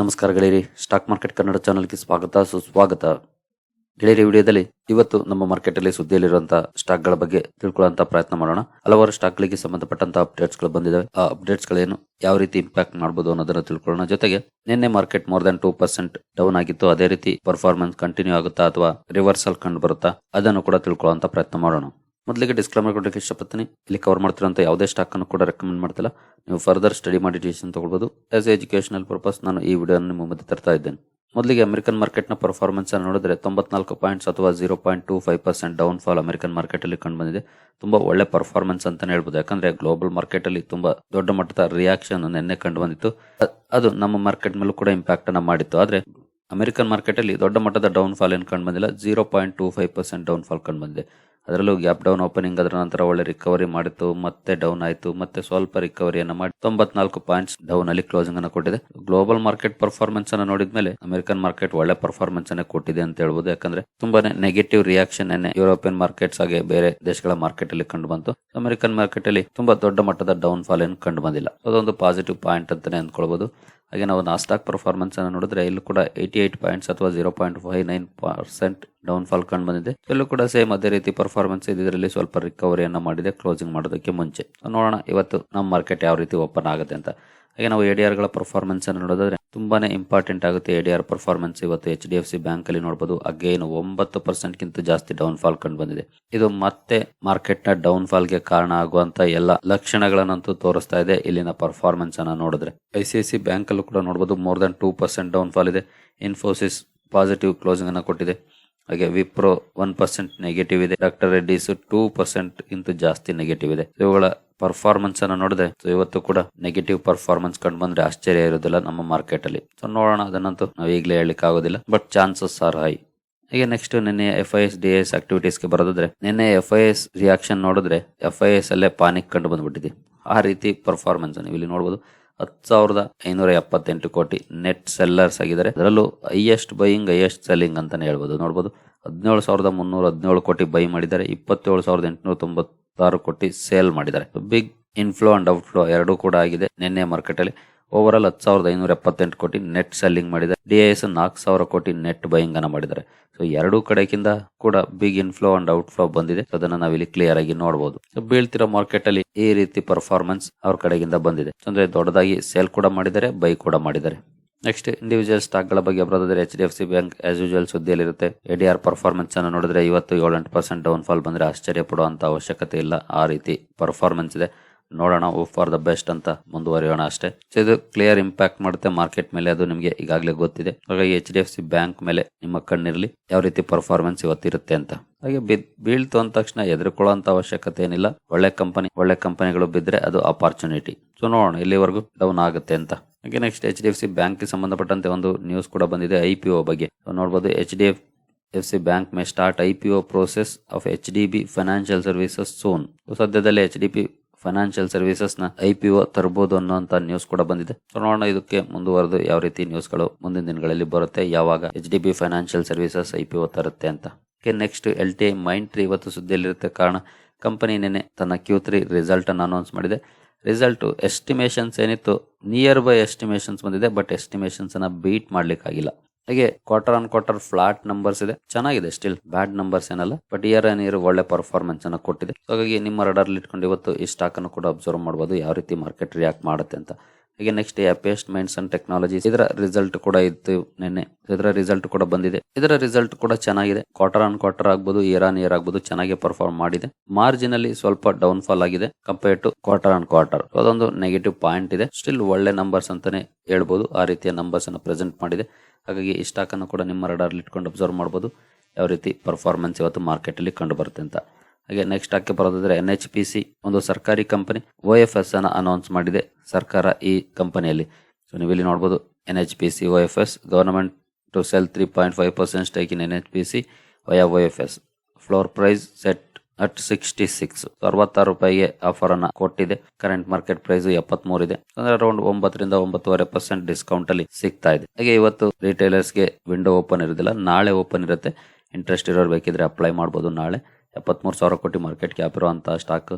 ನಮಸ್ಕಾರ ಗೆಳೆಯರಿ. Stock market Kannada ಚಾನಲ್ಗೆ ಸ್ವಾಗತ, ಸುಸ್ವಾಗತ. ಗೆಳೆಯರಿ ವಿಡಿಯೋದಲ್ಲಿ ಇವತ್ತು ನಮ್ಮ ಮಾರ್ಕೆಟ್ ಅಲ್ಲಿ ಸುದ್ದಿಯಲ್ಲಿರುವಂತಹ ಸ್ಟಾಕ್ಗಳ ಬಗ್ಗೆ ತಿಳ್ಕೊಳ್ಳುವಂತ ಪ್ರಯತ್ನ ಮಾಡೋಣ. ಹಲವಾರು ಸ್ಟಾಕ್ ಗಳಿಗೆ ಸಂಬಂಧಪಟ್ಟಂತ ಅಪ್ಡೇಟ್ಸ್ಗಳು ಬಂದಿದ್ದಾವೆ ಆ ಅಪ್ಡೇಟ್ಸ್ ಗಳೇನು ಯಾವ ರೀತಿ ಇಂಪ್ಯಾಕ್ಟ್ ಮಾಡಬಹುದು ಅನ್ನೋದನ್ನ ತಿಳ್ಕೊಳ್ಳೋಣ. ಜೊತೆಗೆ ನಿನ್ನೆ market more than two percent down ಆಗಿತ್ತು. ಅದೇ ರೀತಿ ಪರ್ಫಾರ್ಮೆನ್ಸ್ ಕಂಟಿನ್ಯೂ ಆಗುತ್ತಾ ಅಥವಾ ರಿವರ್ಸಲ್ ಕಂಡು ಬರುತ್ತಾ ಅದನ್ನು ಕೂಡ ತಿಳ್ಕೊಳ್ಳುವಂತ ಪ್ರಯತ್ನ ಮಾಡೋಣ. ಮೊದಲಿಗೆ ಡಿಸ್ಕ್ಲೈಮರ್ ಕೊಡಲಿಕ್ಕೆ ಇಷ್ಟಪಡ್ತೀನಿ. ಇಲ್ಲಿ ಕವರ್ ಮಾಡ್ತಿರೋಂಥ ಯಾವುದೇ ಸ್ಟಾಕ್ ಅನ್ನು ಕೂಡ ರೆಕಮೆಂಡ್ ಮಾಡ್ತಿಲ್ಲ. ನೀವು ಫರ್ದರ್ ಸ್ಟಡಿ ಮಾಡಿ ಡಿಸಿಷನ್ ತಗೊಳ್ಬೋದು. ಆಸ್ ಎಜುಕೇಷನಲ್ ಪರ್ಪಸ್ ನಾನು ಈ ವಿಡಿಯೋನ ನಿಮ್ಮ ಮುಂದೆ ತರ್ತಾ ಇದ್ದೇನೆ. ಮೊದಲಿಗೆ ಅಮೆರಿಕನ್ ಮಾರ್ಕೆಟ್ನ ಪರ್ಫಾರ್ಮೆನ್ಸ್ ಅನ್ನು ನೋಡಿದ್ರೆ ತೊಂಬತ್ನಾಲ್ಕು ಪಾಯಿಂಟ್ಸ್ ಅಥವಾ zero point two five percent down fall American ಮಾರ್ಕೆಟಲ್ಲಿ ಕಂಡು ಬಂದಿದೆ. ತುಂಬಾ ಒಳ್ಳೆ ಪರ್ಫಾರ್ಮೆನ್ಸ್ ಅಂತಲೇ ಹೇಳ್ಬೋದು. ಯಾಕಂದ್ರೆ ಗ್ಲೋಬಲ್ ಮಾರ್ಕೆಟಲ್ಲಿ ತುಂಬ ದೊಡ್ಡ ಮಟ್ಟದ ರಿಯಾಕ್ಷನ್ ನಿನ್ನೆ ಕಂಡು ಬಂದಿತ್ತು. ಅದು ನಮ್ಮ ಮಾರ್ಕೆಟ್ ಮೇಲೂ ಕೂಡ ಇಂಪ್ಯಾಕ್ಟ್ ಅನ್ನ ಮಾಡಿತ್ತು. ಆದರೆ ಅಮೆರಿಕನ್ ಮಾರ್ಕೆಟಲ್ಲಿ ದೊಡ್ಡ ಮಟ್ಟದ ಡೌನ್ ಫಾಲ್ ಏನು ಕಂಡು ಬಂದಿಲ್ಲ. Zero point two five percent down fall ಕಂಡು ಬಂದಿದೆ. ಅದರಲ್ಲೂ ಗ್ಯಾಪ್ ಡೌನ್ ಓಪನಿಂಗ್ ಅದರ ನಂತರ ಒಳ್ಳೆ ರಿಕವರಿ ಮಾಡಿತ್ತು, ಮತ್ತೆ ಡೌನ್ ಆಯಿತು, ಮತ್ತೆ ಸ್ವಲ್ಪ ರಿಕವರಿಯನ್ನು ಮಾಡಿ ತೊಂಬತ್ನಾಲ್ಕು ಪಾಯಿಂಟ್ಸ್ ಡೌನ್ ಅಲ್ಲಿ ಕ್ಲೋಸಿಂಗ್ ಅನ್ನು ಕೊಟ್ಟಿದೆ. ಗ್ಲೋಬಲ್ ಮಾರ್ಕೆಟ್ ಪರ್ಫಾರ್ಮೆನ್ಸ್ ಅನ್ನು ನೋಡಿದ್ಮೇಲೆ ಅಮೆರಿಕನ್ ಮಾರ್ಕೆಟ್ ಒಳ್ಳೆ ಪರ್ಫಾರ್ಮೆನ್ಸ್ ಅನ್ನು ಕೊಟ್ಟಿದೆ ಅಂತ ಹೇಳ್ಬೋದು. ಯಾಕಂದ್ರೆ ತುಂಬಾನೇ ನೆಗೆಟಿವ್ ರಿಯಾಕ್ಷನ್ ಅನ್ನೇ ಯುರೋಪಿಯನ್ ಮಾರ್ಕೆಟ್ಸ್ ಹಾಗೆ ಬೇರೆ ದೇಶಗಳ ಮಾರ್ಕೆಟ್ ಅಲ್ಲಿ ಕಂಡು ಬಂತು. ಅಮೆರಿಕನ್ ಮಾರ್ಕೆಟ್ ಅಲ್ಲಿ ತುಂಬಾ ದೊಡ್ಡ ಮಟ್ಟದ ಡೌನ್ ಫಾಲ್ ಏನು ಕಂಡು ಬಂದಿಲ್ಲ. ಅದೊಂದು ಪಾಸಿಟಿವ್ ಪಾಯಿಂಟ್ ಅಂತಾನೆ ಅಂದ್ಕೊಳ್ಬಹುದು ಹಾಗೆ ನಾವು ನಾಸ್ಟಾಕ್ ಪರ್ಫಾರ್ಮೆನ್ಸ್ ಅನ್ನು ನೋಡಿದ್ರೆ ಇಲ್ಲೂ ಕೂಡ ಏಯ್ಟಿ ಏಟ್ ಪಾಯಿಂಟ್ಸ್ ಅಥವಾ zero point five nine percent down fall ಕಂಡು ಬಂದಿದೆ. ಇಲ್ಲೂ ಕೂಡ ಸೇಮ್ ಅದೇ ರೀತಿ ಪರ್ಫಾರ್ಮೆನ್ಸ್ ಇದೆ ಇದರಲ್ಲಿ ಸ್ವಲ್ಪ ರಿಕವರಿಯನ್ನು ಮಾಡಿದೆ ಕ್ಲೋಸಿಂಗ್ ಮಾಡೋದಕ್ಕೆ ಮುಂಚೆ. ನೋಡೋಣ ಇವತ್ತು ನಮ್ಮ ಮಾರ್ಕೆಟ್ ಯಾವ ರೀತಿ ಓಪನ್ ಆಗುತ್ತೆ ಅಂತ. ಹಾಗೆ ನಾವು ಎ ಗಳ ಪರ್ಫಾರ್ಮೆನ್ಸ್ ಅನ್ನು ನೋಡೋದಾದ್ರೆ ತುಂಬಾನೇ ಇಂಪಾರ್ಟೆಂಟ್ ಆಗುತ್ತೆ ಎ ಡಿ ಆರ್ ಪರ್ಫಾರ್ಮೆನ್ಸ್ ಇವತ್ತು H D F C bank ಅಲ್ಲಿ ನೋಡಬಹುದು ಅಗೇನ್ ಒಂಬತ್ತು ಪರ್ಸೆಂಟ್ ಗಿಂತ ಜಾಸ್ತಿ ಡೌನ್ ಫಾಲ್ ಕಂಡು ಬಂದಿದೆ. ಇದು ಮತ್ತೆ ಮಾರ್ಕೆಟ್ನ ಡೌನ್ ಫಾಲ್ಗೆ ಕಾರಣ ಆಗುವಂತ ಎಲ್ಲ ಲಕ್ಷಣಗಳನ್ನಂತೂ ತೋರಿಸ್ತಾ ಇದೆ ಇಲ್ಲಿನ ಪರ್ಫಾರ್ಮೆನ್ಸ್ ಅನ್ನ ನೋಡಿದ್ರೆ. I C I C bank ಅಲ್ಲೂ ಕೂಡ ನೋಡಬಹುದು more than two percent down fall ಇದೆ. ಇನ್ಫೋಸಿಸ್ ಪಾಸಿಟಿವ್ ಕ್ಲೋಸಿಂಗ್ ಅನ್ನ ಕೊಟ್ಟಿದೆ. ಹಾಗೆ ವಿಪ್ರೋ ಒನ್ ಪರ್ಸೆಂಟ್ ನೆಗೆಟಿವ್ ಇದೆ. ಡಾಕ್ಟರ್ ರೆಡ್ಡಿಸ್ ಟೂ ಪರ್ಸೆಂಟ್ ಇಂತ ಜಾಸ್ತಿ ನೆಗೆಟಿವ್ ಇದೆ. ಇವುಗಳ ಪರ್ಫಾರ್ಮೆನ್ಸ್ ಅನ್ನ ನೋಡಿದ್ರೆ ಇವತ್ತು ಕೂಡ ನೆಗೆಟಿವ್ ಪರ್ಫಾರ್ಮೆನ್ಸ್ ಕಂಡು ಬಂದ್ರೆ ಆಶ್ಚರ್ಯ ಇರೋದಿಲ್ಲ ನಮ್ಮ ಮಾರ್ಕೆಟ್ ಅಲ್ಲಿ. ಸೊ ನೋಡೋಣ ಅದನ್ನಂತೂ ನಾವು ಈಗಲೇ ಹೇಳಲಿಕ್ಕೆ ಆಗೋದಿಲ್ಲ ಬಟ್ ಚಾನ್ಸಸ್ ಆರ್ ಹೈ ಈಗ ನೆಕ್ಸ್ಟ್ ನಿನ್ನೆ F I S D S ಆಕ್ಟಿವಿಟೀಸ್ಗೆ ಬರೋದಿದ್ರೆ, ನಿನ್ನೆ ಎಫ್ ಐ ಎಸ್ ರಿಯಾಕ್ಷನ್ ನೋಡಿದ್ರೆ ಎಫ್ ಐ ಎಸ್ ಅಲ್ಲೇ ಪಾನಿಕ್ ಕಂಡು ಬಂದ್ಬಿಟ್ಟಿದೆ. ಆ ರೀತಿ ಪರ್ಫಾರ್ಮೆನ್ಸ್ ನೀವು ಇಲ್ಲಿ ನೋಡಬಹುದು ಹತ್ತು ಸಾವಿರದ ಐನೂರ ಎಪ್ಪತ್ತೆಂಟು ಕೋಟಿ ನೆಟ್ ಸೆಲ್ಲರ್ಸ್ ಆಗಿದ್ದಾರೆ. ಅದರಲ್ಲೂ ಹೈಯೆಸ್ಟ್ ಬೈಯಿಂಗ್ ಹೈಯೆಸ್ಟ್ ಸೆಲ್ಲಿಂಗ್ ಅಂತಾನೆ ಹೇಳ್ಬೋದು. ನೋಡಬಹುದು ಹದಿನೇಳು ಸಾವಿರದ ಮುನ್ನೂರ ಹದಿನೇಳು ಕೋಟಿ ಬೈ ಮಾಡಿದ್ದಾರೆ. ಇಪ್ಪತ್ತೇಳು ಸಾವಿರದ ಎಂಟುನೂರ ತೊಂಬತ್ತಾರು ಕೋಟಿ ಸೇಲ್ ಮಾಡಿದ್ದಾರೆ. ಬಿಗ್ ಇನ್ಫ್ಲೋ ಅಂಡ್ ಔಟ್ಫ್ಲೋ ಎರಡೂ ಕೂಡ ಆಗಿದೆ. ನಿನ್ನೆ ಮಾರ್ಕೆಟ್ ಅಲ್ಲಿ ಓವರ್ ಆಲ್ ಹತ್ತು ಸಾವಿರದ ಐನೂರ ಎಪ್ಪತ್ತೆಂಟು ಕೋಟಿ ನೆಟ್ ಸೆಲ್ಲಿಂಗ್ ಮಾಡಿದ್ದಾರೆ. ಡಿ ಎಸ್ ನಾಲ್ಕು ಸಾವಿರ ಕೋಟಿ ನೆಟ್ ಬೈಯಿಂಗ್ ಅನ್ನ ಮಾಡಿದ್ದಾರೆ. ಸೊ ಎರಡೂ ಕಡೆಕಿಂದ ಕೂಡ ಬಿಗ್ ಇನ್ಫ್ಲೋ ಅಂಡ್ ಔಟ್ಫ್ಲೋ ಬಂದಿದೆ. ಅದನ್ನ ನಾವಿಲ್ಲಿ ಕ್ಲಿಯರ್ ಆಗಿ ನೋಡಬಹುದು ಸೊ ಬೀಳ್ತಿರೋ ಮಾರ್ಕೆಟ್ ಅಲ್ಲಿ ಈ ರೀತಿ ಪರ್ಫಾರ್ಮೆನ್ಸ್ ಅವ್ರ ಕಡೆಗಿಂದ ಬಂದಿದೆ. ಅಂದ್ರೆ ದೊಡ್ಡದಾಗಿ ಸೇಲ್ ಕೂಡ ಮಾಡಿದ್ದಾರೆ ಬೈ ಕೂಡ ಮಾಡಿದ್ದಾರೆ. ನೆಕ್ಸ್ಟ್ ಇಂಡಿವಿಜುವಲ್ ಸ್ಟಾಕ್ಗಳ ಬಗ್ಗೆ ಬರೋದಾದ್ರೆ H D F C bank as usual ಸುದ್ದಿಯಲ್ಲಿರುತ್ತೆ. A D R performance ಅನ್ನು ನೋಡಿದ್ರೆ ಇವತ್ತು ಏಳೆಂಟು ಪರ್ಸೆಂಟ್ ಡೌನ್ ಫಾಲ್ ಬಂದ್ರೆ ಆಶ್ಚರ್ಯ ಪಡುವಂತ ಅವಶ್ಯಕತೆ ಇಲ್ಲ. ಆ ರೀತಿ ಪರ್ಫಾರ್ಮೆನ್ಸ್ ಇದೆ. ನೋಡೋಣ ಫಾರ್ ದ ಬೆಸ್ಟ್ ಅಂತ ಮುಂದುವರಿಯೋಣ ಅಷ್ಟೇ. ಸೊ ಇದು ಕ್ಲಿಯರ್ ಇಂಪ್ಯಾಕ್ಟ್ ಮಾಡುತ್ತೆ ಮಾರ್ಕೆಟ್ ಮೇಲೆ. ಅದು ನಿಮಗೆ ಈಗಾಗಲೇ ಗೊತ್ತಿದೆ. ಹಾಗಾಗಿ H D F C bank ಮೇಲೆ ನಿಮ್ಮ ಕಣ್ಣಿರಲಿ ಯಾವ ರೀತಿ ಪರ್ಫಾರ್ಮೆನ್ಸ್ ಇವತ್ತಿರುತ್ತೆ ಅಂತ. ಹಾಗೆ ಬೀಳ್ತು ಅಂದ ತಕ್ಷಣ ಎದುರ್ಕೊಳ್ಳುವಂತ ಅವಶ್ಯಕತೆ ಏನಿಲ್ಲ. ಒಳ್ಳೆ ಕಂಪನಿ ಒಳ್ಳೆ ಕಂಪನಿಗಳು ಬಿದ್ರೆ ಅದು ಅಪಾರ್ಚುನಿಟಿ ಸೊ ನೋಡೋಣ ಇಲ್ಲಿವರೆಗೂ ಡೌನ್ ಆಗುತ್ತೆ ಅಂತ. ಹಾಗೆ next H D F C bank ಸಂಬಂಧಪಟ್ಟಂತೆ ಒಂದು ನ್ಯೂಸ್ ಕೂಡ ಬಂದಿದೆ, ಐ ಪಿ ಒ ಬಗ್ಗೆ. ನೋಡ್ಬೋದು H D F F C bank may start I P O process of H D B financial services soon ಸದ್ಯದಲ್ಲಿ ಎಚ್ ಡಿ ಪಿ ಫೈನಾನ್ಷಿಯಲ್ ಸರ್ವಿಸಸ್ನ I P O ತರಬಹುದು ಅನ್ನುವಂತ ನ್ಯೂಸ್ ಕೂಡ ಬಂದಿದೆ. ಸೊ ನೋಡೋಣ ಇದಕ್ಕೆ ಮುಂದುವರೆದು ಯಾವ ರೀತಿ ನ್ಯೂಸ್ಗಳು ಮುಂದಿನ ದಿನಗಳಲ್ಲಿ ಬರುತ್ತೆ, ಯಾವಾಗ H D B financial services I P O ತರುತ್ತೆ ಅಂತ. Next L T I Mindtree tree ಇವತ್ತು ಸುದ್ದಿಯಲ್ಲಿರುತ್ತೆ ಕಾರಣ, ಕಂಪನಿ ನಿನ್ನೆ ತನ್ನ ಕ್ಯೂ ತ್ರೀ ರಿಸಲ್ಟ್ ಅನ್ನು ಅನೌನ್ಸ್ ಮಾಡಿದೆ. ರಿಸಲ್ಟ್ ಎಸ್ಟಿಮೇಷನ್ಸ್ ಏನಿತ್ತು? ನಿಯರ್ ಬೈ ಎಸ್ಟಿಮೇಷನ್ಸ್ ಬಂದಿದೆ ಬಟ್ ಎಸ್ಟಿಮೇಷನ್ಸ್ ಅನ್ನ ಬೀಟ್ ಮಾಡ್ಲಿಕ್ಕಾಗಿಲ್ಲ. ಹಾಗೆ quarter on quarter flat numbers ಇದೆ. ಚೆನ್ನಾಗಿದೆ ಸ್ಟಿಲ್ ಬ್ಯಾಡ್ ನಂಬರ್ಸ್ ಏನಲ್ಲ ಬಟ್ ಇಯರ್ ಆನ್ ಇಯರ್ ಒಳ್ಳೆ ಪರ್ಫಾರ್ಮೆನ್ಸ್ ಅನ್ನ ಕೊಟ್ಟಿದೆ. ಹಾಗಾಗಿ ನಿಮ್ಮ ರಡರ್ ಇಟ್ಕೊಂಡು ಇವತ್ತು ಈ ಸ್ಟಾಕ್ ಅನ್ನು ಕೂಡ ಅಬ್ಸರ್ವ್ ಮಾಡಬಹುದು ಯಾವ ರೀತಿ ಮಾರ್ಕೆಟ್ ರಿಯಾಕ್ಟ್ ಮಾಡುತ್ತೆ ಅಂತ. ಹಾಗೆ ನೆಕ್ಸ್ಟ್ ಅಪೇಸ್ಟ್ ಮೈಂಡ್ಸ್ ಅಂಡ್ ಟೆಕ್ನಾಲಜಿ ಇದರ ರಿಸಲ್ಟ್ ಕೂಡ ಇತ್ತು ನಿನ್ನೆ. ಇದರ ರಿಸಲ್ಟ್ ಕೂಡ ಬಂದಿದೆ. ಇದರ ರಿಸಲ್ಟ್ ಕೂಡ ಚೆನ್ನಾಗಿದೆ. ಕ್ವಾರ್ಟರ್ ಆನ್ ಕ್ವಾರ್ಟರ್ ಆಗ್ಬೋದು ಇಯರ್ ಆನ್ ಇಯರ್ ಆಗ್ಬೋದು, ಚೆನ್ನಾಗಿ ಪರ್ಫಾರ್ಮ್ ಮಾಡಿದೆ. ಮಾರ್ಜಿನ್ ಅಲ್ಲಿ ಸ್ವಲ್ಪ ಡೌನ್ ಫಾಲ್ ಆಗಿದೆ compare to quarter on quarter ಅದೊಂದು ನೆಗೆಟಿವ್ ಪಾಯಿಂಟ್ ಇದೆ. ಸ್ಟಿಲ್ ಒಳ್ಳೆ ನಂಬರ್ಸ್ ಅಂತಾನೆ ಹೇಳ್ಬೋದು. ಆ ರೀತಿಯ ನಂಬರ್ಸ್ ಅನ್ನು ಪ್ರೆಸೆಂಟ್ ಮಾಡಿದೆ. ಹಾಗಾಗಿ ಈ ಸ್ಟಾಕ್ ಅನ್ನು ಕೂಡ ನಿಮ್ಮ ರಡಾರ್ ಇಟ್ಕೊಂಡು ಅಬ್ಸರ್ವ್ ಮಾಡಬಹುದು ಯಾವ ರೀತಿ ಪರ್ಫಾರ್ಮೆನ್ಸ್ ಇವತ್ತು ಮಾರ್ಕೆಟ್ ಅಲ್ಲಿ ಕಂಡು ಬರುತ್ತೆ ಅಂತ. ಹಾಗೆ ನೆಕ್ಸ್ಟ್ ಹಾಕಿ ಬರೋದಾದ್ರೆ ಎನ್ ಎಚ್ ಪಿ ಸಿ ಒಂದು ಸರ್ಕಾರಿ ಕಂಪನಿ ಒ ಎಫ್ ಎಸ್ ಅನ್ನ ಅನೌನ್ಸ್ ಮಾಡಿದೆ ಸರ್ಕಾರ ಈ ಕಂಪನಿಯಲ್ಲಿ ಸೊ ನೀವು ಇಲ್ಲಿ ನೋಡಬಹುದು N H P C O F S government to sell three point five percent stake in N H P C via O F S floor price set at sixty six ಅರವತ್ತಾರು ರೂಪಾಯಿಗೆ offer ಅನ್ನ ಕೊಟ್ಟಿದೆ. Current market price ಎಪ್ಪತ್ಮೂರು ಇದೆ. ಅಂದ್ರೆ around ಒಂಬತ್ತರಿಂದ ಒಂಬತ್ತುವರೆ percent discount ಅಲ್ಲಿ ಸಿಗ್ತಾ ಇದೆ. ಹಾಗೆ ಇವತ್ತು ರಿಟೈಲರ್ಸ್ಗೆ ವಿಂಡೋ ಓಪನ್ ಇರೋದಿಲ್ಲ. ನಾಳೆ ಓಪನ್ ಇರುತ್ತೆ. ಇಂಟ್ರೆಸ್ಟ್ ಇರೋರು ಬೇಕಿದ್ರೆ ಅಪ್ಲೈ ಮಾಡ್ಬೋದು ನಾಳೆ. ಎಪ್ಪತ್ಮೂರು ಸಾವಿರ ಕೋಟಿ ಮಾರ್ಕೆಟ್ ಕ್ಯಾಪ್ ಇರುವಂಥ ಸ್ಟಾಕ್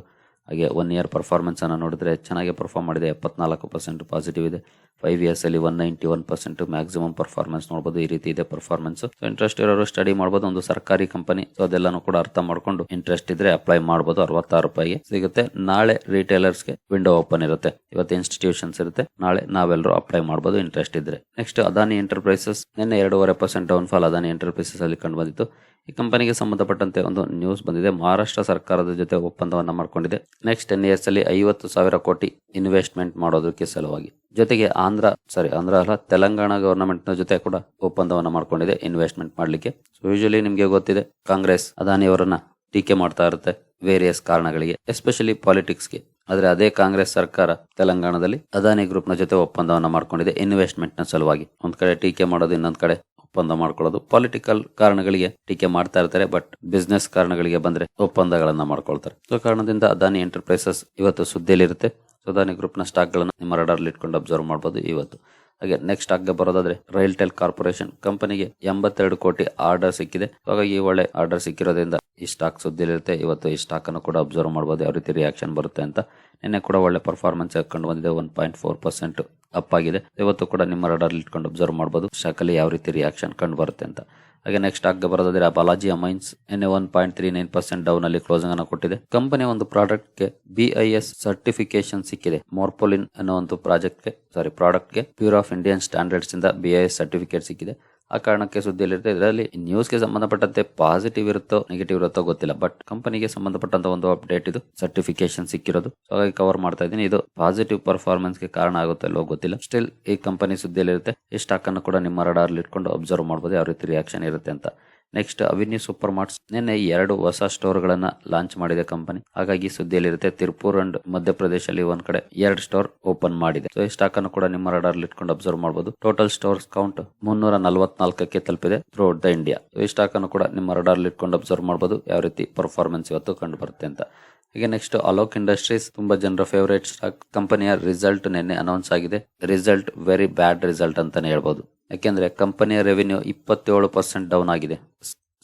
ಹಾಗೆ ಒನ್ ಇಯರ್ ಪರ್ಫಾರ್ಮೆನ್ಸನ್ನು ನೋಡಿದ್ರೆ ಚೆನ್ನಾಗಿ ಪರ್ಫಾರ್ಮ್ ಮಾಡಿದೆ. ಎಪ್ಪತ್ನಾಲ್ಕು ಪರ್ಸೆಂಟ್ ಪಾಸಿಟಿವ್ ಇದೆ. ಫೈವ್ ಇಯರ್ಸ್ ಅಲ್ಲಿ one ninety one percent maximum performance ನೋಡಬಹುದು ಈ ರೀತಿ ಇದೆ ಪರ್ಫಾರ್ಮೆನ್ಸ್ ಇಂಟ್ರೆಸ್ಟ್ ಇರೋರು ಸ್ಟಡಿ ಮಾಡಬಹುದು ಒಂದು ಸರ್ಕಾರಿ ಕಂಪನಿ ಸೊ ಅದೆಲ್ಲಾನು ಕೂಡ ಅರ್ಥ ಮಾಡ್ಕೊಂಡು ಇಂಟ್ರೆಸ್ಟ್ ಇದ್ರೆ ಅಪ್ಲೈ ಮಾಡಬಹುದು ಅರವತ್ತಾರು ರೂಪಾಯಿಗೆ ಸಿಗುತ್ತೆ. ನಾಳೆ ರಿಟೇಲರ್ಸ್ಗೆ ವಿಂಡೋ ಓಪನ್ ಇರುತ್ತೆ. ಇವತ್ತು ಇನ್ಸ್ಟಿಟ್ಯೂಷನ್ಸ್ ಇರುತ್ತೆ. ನಾಳೆ ನಾವೆಲ್ಲರೂ ಅಪ್ಲೈ ಮಾಡಬಹುದು ಇಂಟ್ರೆಸ್ಟ್ ಇದ್ರೆ. ನೆಕ್ಸ್ಟ್ ಅದಾನಿ ಎಂಟರ್ಪ್ರೈಸಸ್ ನಿನ್ನೆ ಎರಡೂವರೆ percent down fall Adani enterprises ಅಲ್ಲಿ ಕಂಡು ಬಂದಿತ್ತು ಈ ಕಂಪನಿಗೆ ಸಂಬಂಧಪಟ್ಟಂತೆ ಒಂದು ನ್ಯೂಸ್ ಬಂದಿದೆ. ಮಹಾರಾಷ್ಟ್ರ ಸರ್ಕಾರದ ಜೊತೆ ಒಪ್ಪಂದವನ್ನ ಮಾಡ್ಕೊಂಡಿದೆ. ನೆಕ್ಸ್ಟ್ ಟೆನ್ ಇಯರ್ಸ್ ಅಲ್ಲಿ ಐವತ್ತು ಸಾವಿರ ಕೋಟಿ ಇನ್ವೆಸ್ಟ್ಮೆಂಟ್ ಮಾಡೋದಕ್ಕೆ ಸಲುವಾಗಿ. ಜೊತೆಗೆ ಆಂಧ್ರ ಸಾರಿ ಆಂಧ್ರ ಅಲ್ಲ, ತೆಲಂಗಾಣ ಗವರ್ನಮೆಂಟ್ನ ಜೊತೆ ಕೂಡ ಒಪ್ಪಂದವನ್ನು ಮಾಡ್ಕೊಂಡಿದೆ ಇನ್ವೆಸ್ಟ್ಮೆಂಟ್ ಮಾಡ್ಲಿಕ್ಕೆ. ಸೊ ಯೂಶಲಿ ನಿಮಗೆ ಗೊತ್ತಿದೆ, ಕಾಂಗ್ರೆಸ್ ಅದಾನಿಯವರನ್ನ ಟೀಕೆ ಮಾಡ್ತಾ ಇರುತ್ತೆ ವೇರಿಯಸ್ ಕಾರಣಗಳಿಗೆ ಎಸ್ಪೆಷಲಿ ಪಾಲಿಟಿಕ್ಸ್ಗೆ ಆದರೆ ಅದೇ ಕಾಂಗ್ರೆಸ್ ಸರ್ಕಾರ ತೆಲಂಗಾಣದಲ್ಲಿ ಅದಾನಿ ಗ್ರೂಪ್ನ ಜೊತೆ ಒಪ್ಪಂದವನ್ನ ಮಾಡ್ಕೊಂಡಿದೆ ಇನ್ವೆಸ್ಟ್ಮೆಂಟ್ನ ಸಲುವಾಗಿ. ಒಂದ್ ಕಡೆ ಟೀಕೆ ಮಾಡೋದು, ಇನ್ನೊಂದ್ ಕಡೆ ಒಪ್ಪಂದ ಮಾಡ್ಕೊಳ್ಳೋದು. ಪೊಲಿಟಿಕಲ್ ಕಾರಣಗಳಿಗೆ ಟೀಕೆ ಮಾಡ್ತಾ ಇರ್ತಾರೆ ಬಟ್ ಬಿಸ್ನೆಸ್ ಕಾರಣಗಳಿಗೆ ಬಂದ್ರೆ ಒಪ್ಪಂದಗಳನ್ನ ಮಾಡ್ಕೊಳ್ತಾರೆ. ಸೊ ಕಾರಣದಿಂದ ಅದಾನಿ ಎಂಟರ್ಪ್ರೈಸಸ್ ಇವತ್ತು ಸುದ್ದಿಯಲ್ಲಿರುತ್ತೆ. ಸೊ ಅದಾನಿ ಗ್ರೂಪ್ನ ಸ್ಟಾಕ್ ಗಳನ್ನ ನಿಮ್ಮ ರಡಾರ್ಲ್ಲಿ ಇಟ್ಕೊಂಡು ಅಬ್ಸರ್ವ್ ಮಾಡ್ಬೋದು ಇವತ್ತು. ಹಾಗೆ ನೆಕ್ಸ್ಟ್ ಆಗ ಬರೋದಾದ್ರೆ ರೈಲ್ಟೆಲ್ ಕಾರ್ಪೊರೇಷನ್ ಕಂಪನಿಗೆ ಎಂಬತ್ತೆರಡು ಕೋಟಿ ಆರ್ಡರ್ ಸಿಕ್ಕಿದೆ. ಹಾಗಾಗಿ ಒಳ್ಳೆ ಆರ್ಡರ್ ಸಿಕ್ಕಿರೋದ್ರಿಂದ ಈ ಸ್ಟಾಕ್ ಸುದ್ದಿಲಿರುತ್ತೆ. ಇವತ್ತು ಈ ಸ್ಟಾಕ್ ಅನ್ನು ಕೂಡ ಅಬ್ಸರ್ವ್ ಮಾಡಬಹುದು ಯಾವ ರೀತಿ ರಿಯಾಕ್ಷನ್ ಬರುತ್ತೆ ಅಂತ ನಿನ್ನೆ ಕೂಡ ಒಳ್ಳೆ ಪರ್ಫಾರ್ಮೆನ್ಸ್ ಕಂಡು ಬಂದಿದೆ one point four percent up ಆಗಿದೆ. ಇವತ್ತು ಕೂಡ ನಿಮ್ಮ ರಡಾರ್ ಇಟ್ಕೊಂಡು ಅಬ್ಸರ್ವ್ ಮಾಡಬಹುದು ಸ್ಟಾಕ್ ಅಲ್ಲಿ ಯಾವ ರೀತಿ ರಿಯಾಕ್ಷನ್ ಕಂಡು ಬರುತ್ತೆ ಅಂತ. ಹಾಗೆ ನೆಕ್ಸ್ಟ್ ಆಗ ಬರೋದಾದ್ರೆ ಬಾಲಾಜಿ ಅಮೈನ್ಸ್ ನಿನ್ನೆ one point three nine percent down ಅಲ್ಲಿ ಕ್ಲೋಸಿಂಗ್ ಅನ್ನು ಕೊಟ್ಟಿದೆ. ಕಂಪನಿ ಒಂದು ಪ್ರಾಡಕ್ಟ್ಗೆ ಬಿಐಎಸ್ ಸರ್ಟಿಫಿಕೇಶನ್ ಸಿಕ್ಕಿದೆ. ಮೋರ್ಪೋಲಿನ್ ಅನ್ನೋ ಒಂದು ಪ್ರಾಜೆಕ್ಟ್ಗೆ ಸಾರಿ ಪ್ರಾಡಕ್ಟ್ಗೆ ಪ್ಯೂರ್ ಆಫ್ ಇಂಡಿಯನ್ ಸ್ಟ್ಯಾಂಡರ್ಡ್ಸ್ ಇಂದ ಬಿಐಎಸ್ ಸರ್ಟಿಫಿಕೇಟ್ ಸಿಕ್ಕಿದೆ. ಆ ಕಾರಣಕ್ಕೆ ಸುದ್ದಿಯಲ್ಲಿರುತ್ತೆ. ಇದರಲ್ಲಿ ನ್ಯೂಸ್ಗೆ ಸಂಬಂಧಪಟ್ಟಂತೆ ಪಾಸಿಟಿವ್ ಇರುತ್ತೋ ನೆಗೆಟಿವ್ ಇರುತ್ತೋ ಗೊತ್ತಿಲ್ಲ. ಬಟ್ ಕಂಪನಿಗೆ ಸಂಬಂಧಪಟ್ಟಂತ ಒಂದು ಅಪ್ಡೇಟ್ ಇದು. ಸರ್ಟಿಫಿಕೇಶನ್ ಸಿಕ್ಕಿರೋದು. ಹಾಗಾಗಿ ಕವರ್ ಮಾಡ್ತಾ ಇದ್ದೀನಿ. ಇದು ಪಾಸಿಟಿವ್ ಪರ್ಫಾರ್ಮೆನ್ಸ್ಗೆ ಕಾರಣ ಆಗುತ್ತೆ ಅಲ್ಲೋ ಗೊತ್ತಿಲ್ಲ. ಸ್ಟಿಲ್ ಈ ಕಂಪನಿ ಸುದ್ದಿಯಲ್ಲಿರುತ್ತೆ. ಈ ಸ್ಟಾಕ್ ಅನ್ನು ಕೂಡ ನಿಮ್ಮ ರಡಾರ್ಲಿ ಇಟ್ಕೊಂಡು ಅಬ್ಸರ್ವ್ ಮಾಡಬಹುದು ಯಾವ ರೀತಿ ರಿಯಾಕ್ಷನ್ ಇರುತ್ತೆ ಅಂತ. ನೆಕ್ಸ್ಟ್ ಅವಿನ್ಯೂ ಸೂಪರ್ ಮಾರ್ಟ್ಸ್ ನಿನ್ನೆ ಎರಡು ಹೊಸ ಸ್ಟೋರ್ ಗಳನ್ನ ಲಾಂಚ್ ಮಾಡಿದೆ ಕಂಪನಿ. ಹಾಗಾಗಿ ಸುದ್ದಿಯಲ್ಲಿರುತ್ತೆ ತಿರುಪೂರ್ ಅಂಡ್ ಮಧ್ಯಪ್ರದೇಶಲ್ಲಿ ಒಂದ್ ಕಡೆ ಎರಡು ಸ್ಟೋರ್ ಓಪನ್ ಮಾಡಿದೆ. ಸೊ ಈ ಸ್ಟಾಕ್ ಅನ್ನು ಕೂಡ ನಿಮ್ಮ ರಡಾರ್ ಇಟ್ಕೊಂಡು ಅಬ್ಸರ್ವ್ ಮಾಡಬಹುದು ಟೋಟಲ್ ಸ್ಟೋರ್ಸ್ ಕೌಂಟ್ ಮುನ್ನೂರ ನಲವತ್ನಾಲ್ಕಕ್ಕೆ ತಲುಪಿದೆ ಥ್ರೂಔಟ್ ದ ಇಂಡಿಯಾ ಈ ಸ್ಟಾಕ್ ಅನ್ನು ಕೂಡ ನಿಮ್ಮ ರಡಾರ್ ಇಟ್ಕೊಂಡು ಅಬ್ಸರ್ವ್ ಮಾಡಬಹುದು ಯಾವ ರೀತಿ ಪರ್ಫಾರ್ಮೆನ್ಸ್ ಇವತ್ತು ಕಂಡು ಬರುತ್ತೆ ಅಂತ. ಈಗ ನೆಕ್ಸ್ಟ್ ಅಲೋಕ್ ಇಂಡಸ್ಟ್ರೀಸ್ ತುಂಬಾ ಜನರ ಫೇವರೇಟ್ ಸ್ಟಾಕ್ ಕಂಪನಿಯ ರಿಸಲ್ಟ್ ನಿನ್ನೆ ಅನೌನ್ಸ್ ಆಗಿದೆ. ರಿಸಲ್ಟ್ ವೆರಿ ಬ್ಯಾಡ್ ರಿಸಲ್ಟ್ ಅಂತಾನೆ ಹೇಳ್ಬೋದು. ಯಾಕೆಂದ್ರೆ ಕಂಪನಿಯ ರೆವಿನ್ಯೂ ಇಪ್ಪತ್ತೇಳು ಪರ್ಸೆಂಟ್ ಡೌನ್ ಆಗಿದೆ.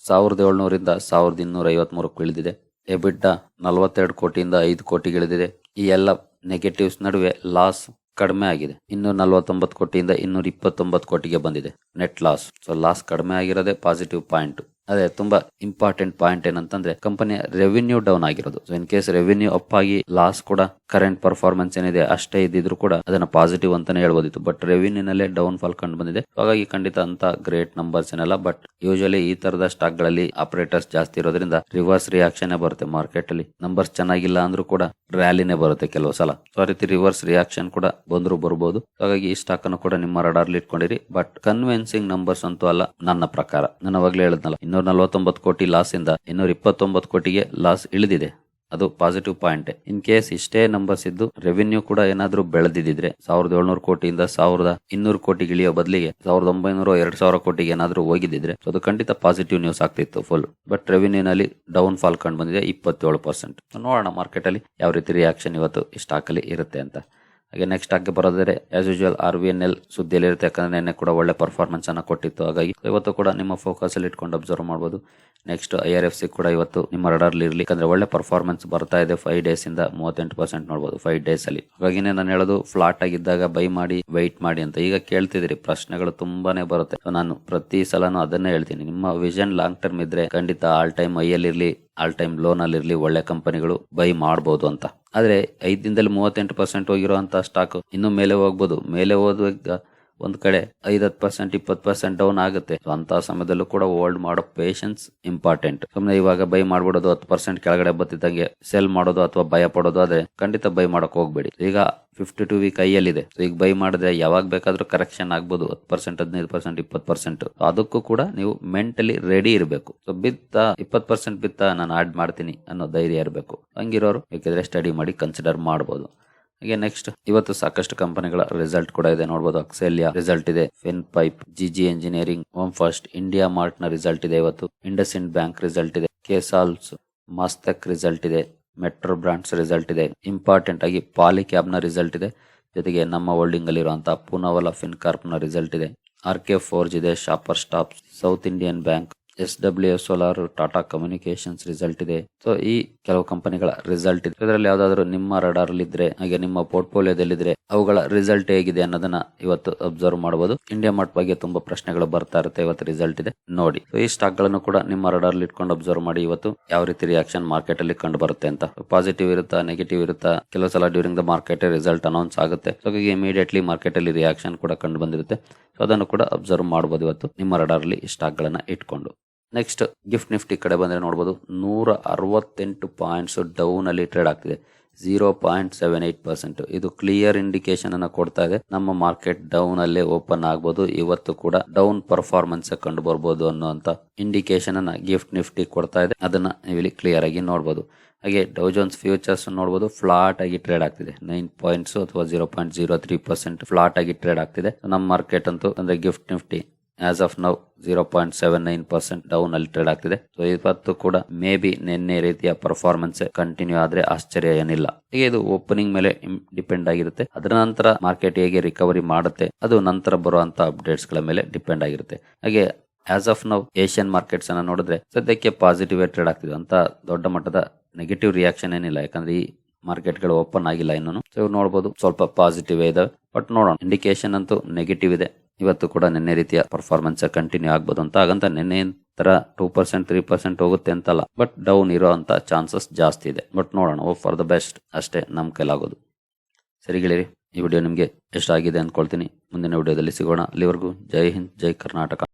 ಸಾವಿರದ ಏಳ್ನೂರಿಂದ ಸಾವಿರದ ಇನ್ನೂರ ಐವತ್ ಮೂರಕ್ಕೆ ಇಳಿದಿದೆ. ಎಬಿಡ್ಡ ನಲವತ್ತೆರಡು ಕೋಟಿಯಿಂದ ಐದು ಕೋಟಿಗೆ ಇಳಿದಿದೆ. ಈ ಎಲ್ಲ ನೆಗೆಟಿವ್ಸ್ ನಡುವೆ ಲಾಸ್ ಕಡಿಮೆ ಆಗಿದೆ. ಇನ್ನೂರ ನಲವತ್ತೊಂಬತ್ತು ಕೋಟಿಯಿಂದ ಇನ್ನೂರ ಇಪ್ಪತ್ತೊಂಬತ್ತು ಕೋಟಿಗೆ ಬಂದಿದೆ. ನೆಟ್ ಲಾಸ್ ಸೊ ಲಾಸ್ ಕಡಿಮೆ ಆಗಿರೋದೇ ಪಾಸಿಟಿವ್ ಪಾಯಿಂಟ್ ಅದೇ ತುಂಬಾ ಇಂಪಾರ್ಟೆಂಟ್ ಪಾಯಿಂಟ್ ಏನಂತಂದ್ರೆ ಕಂಪನಿಯ ರೆವಿನ್ಯೂ ಡೌನ್ ಆಗಿರೋದು. So in case revenue up ಆಗಿ ಲಾಸ್ ಕೂಡ ಕರೆಂಟ್ ಪರ್ಫಾರ್ಮೆನ್ಸ್ ಏನಿದೆ ಅಷ್ಟೇ ಇದ್ದಿದ್ರು ಕೂಡ ಅದನ್ನ ಪಾಸಿಟಿವ್ ಅಂತಾನೆ ಹೇಳ್ಬೋದಿತ್ತು. ಬಟ್ ರೆವಿನ್ಯೂ ನಲ್ಲೇ ಡೌನ್ ಫಾಲ್ ಕಂಡು ಬಂದಿದೆ ಹಾಗಾಗಿ ಖಂಡಿತ ಅಂತ ಗ್ರೇಟ್ ನಂಬರ್ಸ್ ಏನಲ್ಲ. ಬಟ್ ಯೂಶಲಿ ಈ ತರದ ಸ್ಟಾಕ್ಗಳಲ್ಲಿ ಆಪರೇಟರ್ಸ್ ಜಾಸ್ತಿ ಇರೋದ್ರಿಂದ ರಿವರ್ಸ್ ರಿಯಾಕ್ಷನ್ ಬರುತ್ತೆ ಮಾರ್ಕೆಟ್ ಅಲ್ಲಿ. ನಂಬರ್ಸ್ ಚೆನ್ನಾಗಿಲ್ಲ ಅಂದ್ರೂ ಕೂಡ ರ್ಯಾಲಿನೇ ಬರುತ್ತೆ ಕೆಲವು ಸಲ. ಸೊ ಆ ರೀತಿ ರಿವರ್ಸ್ ರಿಯಾಕ್ಷನ್ ಕೂಡ ಬಂದ್ರು ಬರ್ಬೋದು. ಹಾಗಾಗಿ ಈ ಸ್ಟಾಕ್ ಅನ್ನು ಕೂಡ ನಿಮ್ಮ ರಡಾರ್ಲಿ ಇಟ್ಕೊಂಡಿರಿ. ಬಟ್ ಕನ್ವಿನ್ಸಿಂಗ್ ನಂಬರ್ಸ್ ಅಂತೂ ಅಲ್ಲ ನನ್ನ ಪ್ರಕಾರ. ನಾನು ಹೇಳದ್ನಲ್ಲ ಹೇಳಿದ್ನಲ್ಲ ಇನ್ನೂರ ನಲವತ್ತೊಂಬತ್ತು ಕೋಟಿ ಲಾಸ್ ಇಂದ ಇನ್ನೂರ ಇಪ್ಪತ್ತೊಂಬತ್ತು ಕೋಟಿಗೆ ಲಾಸ್ ಇಳಿದಿದೆ. ಅದು ಪಾಸಿಟಿವ್ ಪಾಯಿಂಟ್ ಇನ್ ಕೇಸ್ ಇಷ್ಟೇ ನಂಬರ್ಸ್ ಇದ್ದು ರೆವಿನ್ಯೂ ಕೂಡ ಏನಾದ್ರೂ ಬೆಳೆದಿದ್ರೆ ಸಾವಿರದ ಏಳ್ನೂರು ಕೋಟಿಯಿಂದ ಸಾವಿರದ ಇನ್ನೂರು ಕೋಟಿ ಇಳಿಯೋ ಬದಲಿಗೆ ಸಾವಿರದ ಒಂಬೈನೂರ ಎರಡ್ ಸಾವಿರ ಕೋಟಿಗೆ ಏನಾದ್ರೂ ಹೋಗಿದ್ದಿದ್ರೆ so ಅದು ಖಂಡಿತ ಪಾಸಿಟಿವ್ ನ್ಯೂಸ್ ಆಗ್ತಿತ್ತು ಫುಲ್ ಬಟ್ ರೆವಿನ್ಯೂ ನಲ್ಲಿ ಡೌನ್ ಫಾಲ್ ಕಂಡು ಬಂದಿದೆ, ಇಪ್ಪತ್ತೇಳು ಪರ್ಸೆಂಟ್ ನೋಡೋಣ ಮಾರ್ಕೆಟ್ ಅಲ್ಲಿ ಯಾವ ರೀತಿ ರಿಯಾಕ್ಷನ್ ಇವತ್ತು ಸ್ಟಾಕ್ ಅಲ್ಲಿ ಇರುತ್ತೆ ಅಂತ. ಹಾಗೆ ನೆಕ್ಸ್ಟ್ ಹಾಗೆ ಬರೋದಾದ್ರೆ as usual R V N L ಸುದ್ದಿಯಲ್ಲಿ ಇರುತ್ತೆ ಯಾಕಂದ್ರೆ ನಿನ್ನೆ ಕೂಡ ಒಳ್ಳೆ ಪರ್ಫಾರ್ಮೆನ್ಸ್ ಅನ್ನ ಕೊಟ್ಟಿತ್ತು. ಹಾಗಾಗಿ ಇವತ್ತು ಕೂಡ ನಿಮ್ಮ ಫೋಕಸ್ ಅಲ್ಲಿ ಇಟ್ಕೊಂಡು ಅಬ್ಸರ್ವ್ ಮಾಡಬಹುದು next I R F C ಕೂಡ ಇವತ್ತು ನಿಮ್ಮ ರಡಾರ್ಲಿ ಇರಲಿ. ಯಾಕಂದ್ರೆ ಒಳ್ಳೆ ಪರ್ಫಾರ್ಮೆನ್ಸ್ ಬರ್ತಾ ಇದೆ ಫೈವ್ ಡೇಸ್ ಇಂದ ಮೂವತ್ತೆಂಟು ಪರ್ಸೆಂಟ್ ನೋಡಬಹುದು ಫೈವ್ ಡೇಸ್ ಅಲ್ಲಿ. ಹಾಗಾಗಿನೇ ನಾನು ಹೇಳೋದು ಫ್ಲಾಟ್ ಆಗಿದ್ದಾಗ ಬೈ ಮಾಡಿ ವೈಟ್ ಮಾಡಿ ಅಂತ. ಈಗ ಕೇಳ್ತಿದ್ರಿ ಪ್ರಶ್ನೆಗಳು ತುಂಬಾನೇ ಬರುತ್ತೆ. ನಾನು ಪ್ರತಿ ಸಲನು ಅದನ್ನೇ ಹೇಳ್ತೀನಿ. ನಿಮ್ಮ ವಿಷನ್ ಲಾಂಗ್ ಟರ್ಮ್ ಇದ್ರೆ ಖಂಡಿತ ಆಲ್ ಟೈಮ್ ಐ ಅಲ್ಲಿ ಇರ್ಲಿ ಆಲ್ ಟೈಮ್ ಲೋನ್ ಅಲ್ಲಿ ಇರ್ಲಿ ಒಳ್ಳೆ ಕಂಪನಿಗಳು ಬೈ ಮಾಡಬಹುದು ಅಂತ. ಆದ್ರೆ ಐದ್ ದಿನದಲ್ಲಿ ಮೂವತ್ತೆಂಟು ಪರ್ಸೆಂಟ್ ಹೋಗಿರೋ ಸ್ಟಾಕ್ ಇನ್ನು ಮೇಲೆ ಹೋಗ್ಬೋದು. ಮೇಲೆ ಹೋದಾಗ ಒಂದ್ ಕಡೆ ಐದತ್ತು ಪರ್ಸೆಂಟ್ ಇಪ್ಪತ್ತು ಪರ್ಸೆಂಟ್ ಡೌನ್ ಆಗುತ್ತೆ. ಅಂತ ಸಮಯದಲ್ಲೂ ಕೂಡ ಹೋಲ್ಡ್ ಮಾಡೋ ಪೇಷನ್ಸ್ ಇಂಪಾರ್ಟೆಂಟ್ ಸುಮ್ಮನೆ ಇವಾಗ ಬೈ ಮಾಡ್ಬಿಡೋದು ಹತ್ತು ಪರ್ಸೆಂಟ್ ಕೆಳಗಡೆ ಬತ್ತಿದ್ದಂಗೆ ಸೆಲ್ ಮಾಡೋದು ಅಥವಾ ಭಯ ಪಡೋದು ಆದ್ರೆ ಖಂಡಿತ ಬೈ ಮಾಡಕ್ ಹೋಗ್ಬೇಡಿ. ಈಗ ಫಿಫ್ಟಿ ಟು ವೀಕ್ ಐಯಲ್ಲಿದೆ So, ಈಗ ಬೈ ಮಾಡಿದ್ರೆ ಯಾವಾಗ ಬೇಕಾದ್ರೂ ಕರೆಕ್ಷನ್ ಆಗ್ಬೋದು. ಹತ್ತು ಪರ್ಸೆಂಟ್ ಹದಿನೈದು ಪರ್ಸೆಂಟ್ ಇಪ್ಪತ್ತು ಪರ್ಸೆಂಟ್ ಅದಕ್ಕೂ ಕೂಡ ನೀವು ಮೆಂಟಲಿ ರೆಡಿ ಇರಬೇಕು. ಸೊ ಬಿತ್ತ, ಇಪ್ಪತ್ತು ಪರ್ಸೆಂಟ್ ಬಿತ್ತ ನಾನು ಆಡ್ ಮಾಡ್ತೀನಿ ಅನ್ನೋ ಧೈರ್ಯ ಇರಬೇಕು. ಹಂಗಿರೋರು, ಬೇಕಿದ್ರೆ ಸ್ಟಡಿ ಮಾಡಿ ಕನ್ಸಿಡರ್ ಮಾಡಬಹುದು ಹಾಗೆ ನೆಕ್ಸ್ಟ್ ಇವತ್ತು ಸಾಕಷ್ಟು ಕಂಪನಿಗಳ ರಿಸಲ್ಟ್ ಕೂಡ ಇದೆ. ನೋಡಬಹುದು ಅಕ್ಸೆಲಿಯಾ ರಿಸಲ್ಟ್ ಇದೆ. ಫಿನ್ ಪೈಪ್ ಜಿಜಿ ಎಂಜಿನಿಯರಿಂಗ್ ಹೋಮ್ ಫಸ್ಟ್ ಇಂಡಿಯಾ ಮಾರ್ಟ್ನ ರಿಸಲ್ಟ್ ಇದೆ ಇವತ್ತು. ಇಂಡಸ್ ಇಂಡ್ ಬ್ಯಾಂಕ್ ರಿಸಲ್ಟ್ ಇದೆ. ಕೆಸಾಲ್ಸ್ ಮಾಸ್ತಕ್ ರಿಸಲ್ಟ್ ಇದೆ. ಮೆಟ್ರೋ ಬ್ರಾಂಡ್ಸ್ ರಿಸಲ್ಟ್ ಇದೆ. ಇಂಪಾರ್ಟೆಂಟ್ ಆಗಿ ಪಾಲಿ ಕ್ಯಾಬ್ನ ರಿಸಲ್ಟ್ ಇದೆ. ಜೊತೆಗೆ ನಮ್ಮ ಹೋಲ್ಡಿಂಗ್ ಅಲ್ಲಿರುವಂತಹ ಫಿನ್ ಕಾರ್ಪ್ನ ರಿಸಲ್ಟ್ ಇದೆ. ಆರ್ ಕೆ ಫೋರ್ಜ್ ಇದೆ. Shopper stop South Indian bank S W solar Tata communications result ಇದೆ. ಸೊ ಈ ಕೆಲವು ಕಂಪನಿಗಳ ರಿಸಲ್ಟ್ ಇದೆ. ಇದರಲ್ಲಿ ಯಾವ್ದಾದ್ರು ನಿಮ್ಮ ರಡಾರ್ ಇದ್ರೆ, ಹಾಗೆ ನಿಮ್ಮ ಪೋರ್ಟ್ಫೋಲಿಯೋದಲ್ಲಿದ್ರೆ ಅವುಗಳ ರಿಸಲ್ಟ್ ಹೇಗಿದೆ ಅನ್ನೋದನ್ನ ಇವತ್ತು ಅಬ್ಸರ್ವ್ ಮಾಡಬಹುದು ಇಂಡಿಯಾ ಮಾರ್ಟ್ ಬಗ್ಗೆ ತುಂಬಾ ಪ್ರಶ್ನೆಗಳು ಬರ್ತಾ ಇರುತ್ತೆ ಇವತ್ತು ರಿಸಲ್ಟ್ ಇದೆ. ನೋಡಿ ಸೊ ಈ ಸ್ಟಾಕ್ಗಳನ್ನು ಕೂಡ ನಿಮ್ಮ ರಡಾರ್ ಇಟ್ಕೊಂಡು ಅಬ್ಸರ್ವ್ ಮಾಡಿ ಇವತ್ತು ಯಾವ ರೀತಿ ರಿಯಾಕ್ಷನ್ ಮಾರ್ಕೆಟ್ ಅಲ್ಲಿ ಕಂಡು ಬರುತ್ತೆ ಅಂತ. ಪಾಸಿಟಿವ್ ಇರುತ್ತಾ ನೆಗೆಟಿವ್ ಇರುತ್ತಾ? ಕೆಲವು ಸಲ during the market result announce ಆಗುತ್ತೆ. ಸೊ ಇಮಿಡಿಯೇಟ್ಲಿ ಮಾರ್ಕೆಟ್ ಅಲ್ಲಿ ರಿಯಾಕ್ಷನ್ ಕೂಡ ಕಂಡು ಬಂದಿರುತ್ತೆ. ಅದನ್ನು ಕೂಡ ಅಬ್ಸರ್ವ್ ಮಾಡಬಹುದು ಇವತ್ತು. ನಿಮ್ಮ ರಡಾರ್ ಅಲ್ಲಿ ಸ್ಟಾಕ್ ಗಳನ್ನ ಇಟ್ಕೊಂಡು. ನೆಕ್ಸ್ಟ್, ಗಿಫ್ಟ್ ನಿಫ್ಟಿ ಕಡೆ ಬಂದ್ರೆ ನೋಡಬಹುದು ನೂರ ಅರವತ್ತೆಂಟು ಪಾಯಿಂಟ್ಸ್ ಡೌನ್ ಅಲ್ಲಿ ಟ್ರೇಡ್ ಆಗ್ತಿದೆ. Zero point seven eight percent. ಇದು ಕ್ಲಿಯರ್ ಇಂಡಿಕೇಶನ್ ಅನ್ನ ಕೊಡ್ತಾ ಇದೆ. ನಮ್ಮ ಮಾರ್ಕೆಟ್ ಡೌನ್ ಅಲ್ಲೇ ಓಪನ್ ಆಗ್ಬೋದು. ಇವತ್ತು ಕೂಡ ಡೌನ್ ಪರ್ಫಾರ್ಮೆನ್ಸ್ ಕಂಡು ಬರ್ಬೋದು ಅನ್ನುವಂತ ಇಂಡಿಕೇಶನ್ ಅನ್ನ ಗಿಫ್ಟ್ ನಿಫ್ಟಿ ಕೊಡ್ತಾ ಇದೆ. ಅದನ್ನ ನೀವು ಇಲ್ಲಿ ಕ್ಲಿಯರ್ ಆಗಿ ನೋಡಬಹುದು ಹಾಗೆ ಡೌಜೋನ್ಸ್ ಫ್ಯೂಚರ್ಸ್ ನೋಡಬಹುದು ಫ್ಲಾಟ್ ಆಗಿ ಟ್ರೇಡ್ ಆಗ್ತಿದೆ. ನೈನ್ ಪಾಯಿಂಟ್ಸ್ ಅಥವಾ zero point zero three percent flat ಆಗಿ ಟ್ರೇಡ್ ಆಗ್ತಿದೆ. ನಮ್ಮ ಮಾರ್ಕೆಟ್ ಅಂತೂ ಅಂದ್ರೆ gift nifty as of now zero point seven nine percent down ಅಲ್ಲಿ ಟ್ರೇಡ್ ಆಗ್ತಿದೆ. ಸೊ ಇವತ್ತು ಕೂಡ ಮೇ ಬಿ ನಿನ್ನೆ ರೀತಿಯ ಪರ್ಫಾರ್ಮೆನ್ಸ್ ಕಂಟಿನ್ಯೂ ಆದ್ರೆ ಆಶ್ಚರ್ಯ ಏನಿಲ್ಲ. ಹೀಗೆ ಇದು ಓಪನಿಂಗ್ ಮೇಲೆ ಡಿಪೆಂಡ್ ಆಗಿರುತ್ತೆ. ಅದರ ನಂತರ ಮಾರ್ಕೆಟ್ ಹೇಗೆ ರಿಕವರಿ ಮಾಡುತ್ತೆ, ಅದು ನಂತರ ಬರುವಂತ ಅಪ್ಡೇಟ್ಸ್ಗಳ ಮೇಲೆ ಡಿಪೆಂಡ್ ಆಗಿರುತ್ತೆ. ಹಾಗೆ as of now Asian markets ಅನ್ನ ನೋಡಿದ್ರೆ ಸದ್ಯಕ್ಕೆ ಪಾಸಿಟಿವ್ ಟ್ರೇಡ್ ಆಗ್ತಿದೆ ಅಂತ ದೊಡ್ಡ ಮಟ್ಟದ ನೆಗೆಟಿವ್ ರಿಯಾಕ್ಷನ್ ಏನಿಲ್ಲ, ಯಾಕಂದ್ರೆ ಈ ಮಾರ್ಕೆಟ್ಗಳು ಓಪನ್ ಆಗಿಲ್ಲ ಇನ್ನೂ ಸೊ ಇವ್ರು ನೋಡಬಹುದು ಸ್ವಲ್ಪ ಪಾಸಿಟಿವ್ ಇದೆ. ಬಟ್ ನೋಡೋಣ ಇಂಡಿಕೇಶನ್ ಅಂತೂ ನೆಗೆಟಿವ್ ಇದೆ. ಇವತ್ತು ಕೂಡ ನಿನ್ನೆ ರೀತಿಯ ಪರ್ಫಾರ್ಮೆನ್ಸ್ ಕಂಟಿನ್ಯೂ ಆಗ್ಬೋದು ಅಂತ. ಹಾಗಂತ ನಿನ್ನೆ ತರ ಟೂ ಪರ್ಸೆಂಟ್ ತ್ರೀ ಪರ್ಸೆಂಟ್ ಹೋಗುತ್ತೆ ಅಂತಲ್ಲ. ಬಟ್ ಡೌನ್ ಇರೋ ಅಂತ ಚಾನ್ಸಸ್ ಜಾಸ್ತಿ ಇದೆ. ಬಟ್ ನೋಡೋಣ ಓ ಫಾರ್ ದ ಬೆಸ್ಟ್ ಅಷ್ಟೇ ನಮ್ ಕೈಲಾಗೋದು. ಸರಿ ಗೆಳೆಯರಿ, ಈ ವಿಡಿಯೋ ನಿಮಗೆ ಎಷ್ಟಾಗಿದೆ ಅಂದ್ಕೊಳ್ತೀನಿ ಮುಂದಿನ ವಿಡಿಯೋದಲ್ಲಿ ಸಿಗೋಣ. ಅಲ್ಲಿವರೆಗೂ ಜೈ ಹಿಂದ್, ಜೈ ಕರ್ನಾಟಕ.